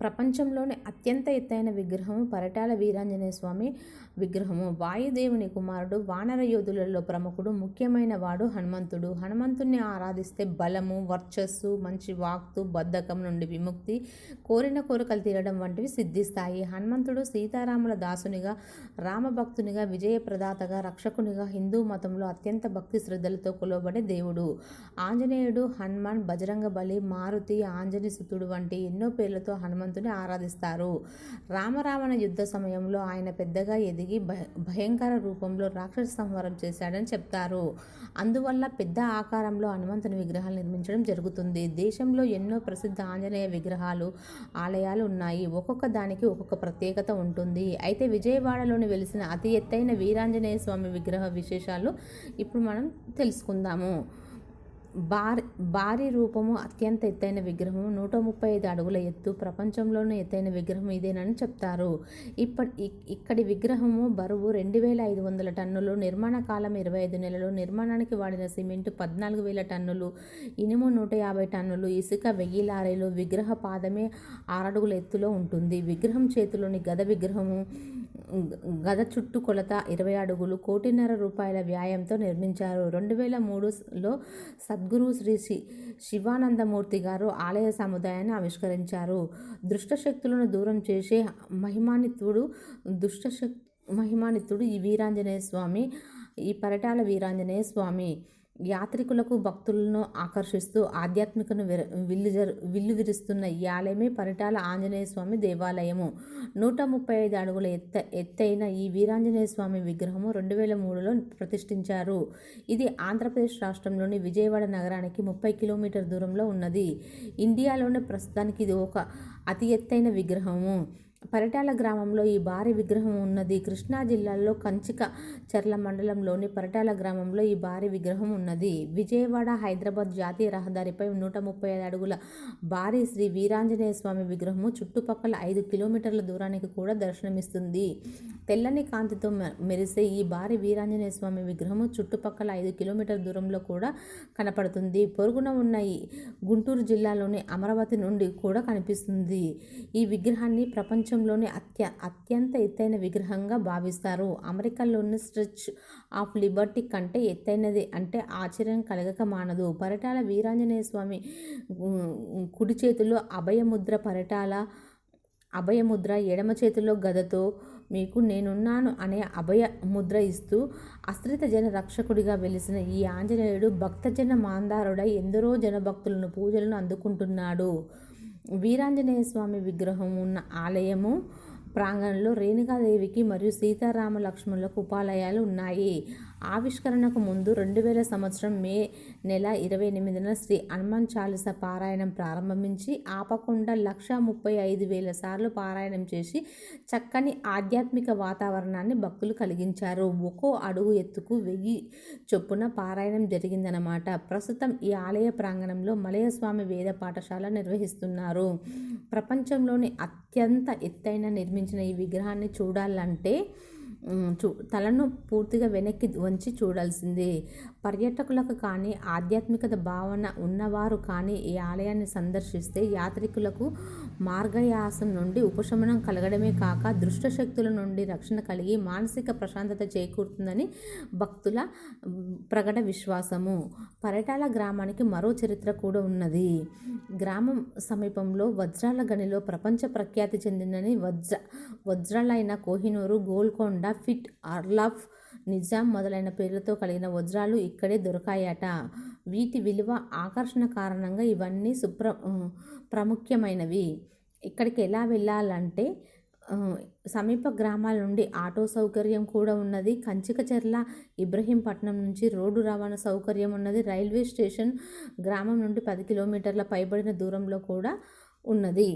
ప్రపంచంలోని అత్యంత ఎత్తైన విగ్రహము పరిటాల వీరాంజనేయ స్వామి విగ్రహము. వాయుదేవుని కుమారుడు వానర యోధులలో ప్రముఖుడు ముఖ్యమైన వాడు హనుమంతుడు. హనుమంతుణ్ణి ఆరాధిస్తే బలము వర్చస్సు మంచి వాక్తు బద్ధకం నుండి విముక్తి కోరిన కోరికలు తీరడం వంటివి సిద్ధిస్తాయి. హనుమంతుడు సీతారాముల దాసునిగా రామభక్తునిగా విజయప్రదాతగా రక్షకునిగా హిందూ మతంలో అత్యంత భక్తి శ్రద్ధలతో కొలవబడే దేవుడు. ఆంజనేయుడు హనుమాన్ బజరంగ బలి మారుతి ఆంజనేయసుతుడు వంటి ఎన్నో పేర్లతో హనుమంతుని ఆరాధిస్తారు. రామరావణ యుద్ధ సమయంలో ఆయన పెద్దగా ఎదిగి భయ భయంకర రూపంలో రాక్షస సంహారం చేశాడని చెప్తారు. అందువల్ల పెద్ద ఆకారంలో హనుమంతుని విగ్రహాలు నిర్మించడం జరుగుతుంది. దేశంలో ఎన్నో ప్రసిద్ధ ఆంజనేయ విగ్రహాలు ఆలయాలు ఉన్నాయి. ఒక్కొక్క దానికి ఒక్కొక్క ప్రత్యేకత ఉంటుంది. అయితే విజయవాడలోని వెలిసిన అతి ఎత్తైన వీరాంజనేయ స్వామి విగ్రహ విశేషాలు ఇప్పుడు మనం తెలుసుకుందాము. భారీ భారీ రూపము అత్యంత ఎత్తైన విగ్రహము నూట ముప్పై ఐదు అడుగుల ఎత్తు ప్రపంచంలోనే ఎత్తైన విగ్రహం ఇదేనని చెప్తారు. ఇప్పటి ఇక్కడి విగ్రహము బరువు రెండు వేల ఐదు వందల టన్నులు నిర్మాణ కాలం ఇరవై ఐదు నెలలు నిర్మాణానికి వాడిన సిమెంట్ పద్నాలుగు వేల టన్నులు ఇనుము నూట యాభై టన్నులు ఇసుక వెయ్యి లారీలు విగ్రహ పాదమే ఆరడుగుల ఎత్తులో ఉంటుంది. విగ్రహం చేతిలోని గద విగ్రహము గద చుట్టుకొలత ఇరవై అడుగులు కోటిన్నర రూపాయల వ్యాయంతో నిర్మించారు. రెండు వేల మూడులో సద్గురు శ్రీ శి శివానందమూర్తి గారు ఆలయ సముదాయాన్ని ఆవిష్కరించారు. దుష్టశక్తులను దూరం చేసే మహిమానిత్తుడు దుష్టశక్ మహిమానిత్తుడు ఈ వీరాంజనేయ స్వామి ఈ పరిటాల వీరాంజనేయ స్వామి. యాత్రికులకు భక్తులను ఆకర్షిస్తూ ఆధ్యాత్మికను విల్లు విల్లుజరు విల్లు విరుస్తున్న ఈ ఆలయమే పరిటాల ఆంజనేయ స్వామి దేవాలయము. నూట ముప్పై ఐదు అడుగుల ఎత్త ఎత్తైన ఈ వీరాంజనేయ స్వామి విగ్రహము రెండు వేల మూడులో ప్రతిష్ఠించారు. ఇది ఆంధ్రప్రదేశ్ రాష్ట్రంలోని విజయవాడ నగరానికి ముప్పై కిలోమీటర్ దూరంలో ఉన్నది. ఇండియాలోనే ప్రస్తుతానికి ఇది ఒక అతి ఎత్తైన విగ్రహము. పరిటాల గ్రామంలో ఈ భారీ విగ్రహం ఉన్నది. కృష్ణా జిల్లాలో కంచిక చర్ల మండలంలోని పరిటాల గ్రామంలో ఈ భారీ విగ్రహం ఉన్నది. విజయవాడ హైదరాబాద్ జాతీయ రహదారిపై నూట ముప్పై ఐదు అడుగుల భారీ శ్రీ వీరాంజనేయ స్వామి విగ్రహము చుట్టుపక్కల ఐదు కిలోమీటర్ల దూరానికి కూడా దర్శనమిస్తుంది. తెల్లని కాంతితో మెరిసే ఈ భారీ వీరాంజనేయ స్వామి విగ్రహము చుట్టుపక్కల ఐదు కిలోమీటర్ల దూరంలో కూడా కనపడుతుంది. పొరుగున ఉన్న ఈ గుంటూరు జిల్లాలోని అమరావతి నుండి కూడా కనిపిస్తుంది. ఈ విగ్రహాన్ని ప్రపంచ ప్రపంచంలోని అత్య అత్యంత ఎత్తైన విగ్రహంగా భావిస్తారు. అమెరికాలోని స్ట్రెచ్ ఆఫ్ లిబర్టీ కంటే ఎత్తైనది అంటే ఆశ్చర్యం కలగక మానదు. పరిటాల వీరాంజనేయ స్వామి కుడి చేతిలో అభయముద్ర పరిటాల అభయముద్ర ఎడమ చేతిలో గదతో మీకు నేనున్నాను అనే అభయ ముద్ర ఇస్తూ అశ్రిత జన రక్షకుడిగా వెలిసిన ఈ ఆంజనేయుడు భక్తజన మాందారుడై ఎందరో జనభక్తులను పూజలను అందుకుంటున్నాడు. వీరాంజనేయ స్వామి విగ్రహం ఉన్న ఆలయము ప్రాంగణంలో రేణుకాదేవికి మరియు సీతారామ లక్ష్మణులకు ఉపాలయాలు ఉన్నాయి. ఆవిష్కరణకు ముందు రెండు వేల సంవత్సరం మే నెల ఇరవై ఎనిమిదిన శ్రీ హనుమాన్ చాలీస పారాయణం ప్రారంభించి ఆపకుండా లక్ష ముప్పై ఐదు వేల సార్లు పారాయణం చేసి చక్కని ఆధ్యాత్మిక వాతావరణాన్ని భక్తులు కలిగించారు. ఒక్కో అడుగు ఎత్తుకు వెయ్యి చొప్పున పారాయణం జరిగిందనమాట ప్రస్తుతం ఈ ఆలయ ప్రాంగణంలో మలయస్వామి వేద పాఠశాల నిర్వహిస్తున్నారు. ప్రపంచంలోని అత్యంత ఎత్తైన నిర్మించిన ఈ విగ్రహాన్ని చూడాలంటే చూ తలను పూర్తిగా వెనక్కి వంచి చూడాల్సిందే. పర్యాటకులకు కానీ ఆధ్యాత్మికత భావన ఉన్నవారు కానీ ఈ ఆలయాన్ని సందర్శిస్తే యాత్రికులకు మార్గయాసం నుండి ఉపశమనం కలగడమే కాక దృష్ట శక్తుల నుండి రక్షణ కలిగి మానసిక ప్రశాంతత చేకూరుతుందని భక్తుల ప్రగట విశ్వాసము. పరటాల గ్రామానికి మరో చరిత్ర కూడా ఉన్నది. గ్రామం సమీపంలో వజ్రాల గనిలో ప్రపంచ ప్రఖ్యాతి చెందినని వజ్ర వజ్రాలైన కోహినూరు గోల్కొండ ఫిట్ అర్లాఫ్ నిజాం మొదలైన పేర్లతో కలిగిన వజ్రాలు ఇక్కడే దొరకాయట. వీటి విలువ ఆకర్షణ కారణంగా ఇవన్నీ సుప్ర ప్రాముఖ్యమైనవి. ఇక్కడికి ఎలా వెళ్ళాలంటే సమీప గ్రామాల నుండి ఆటో సౌకర్యం కూడా ఉన్నది. కంచికచెర్ల ఇబ్రహీంపట్నం నుంచి రోడ్డు రవాణా సౌకర్యం ఉన్నది. రైల్వే స్టేషన్ గ్రామం నుండి పది కిలోమీటర్ల పైబడిన దూరంలో కూడా ఉన్నది.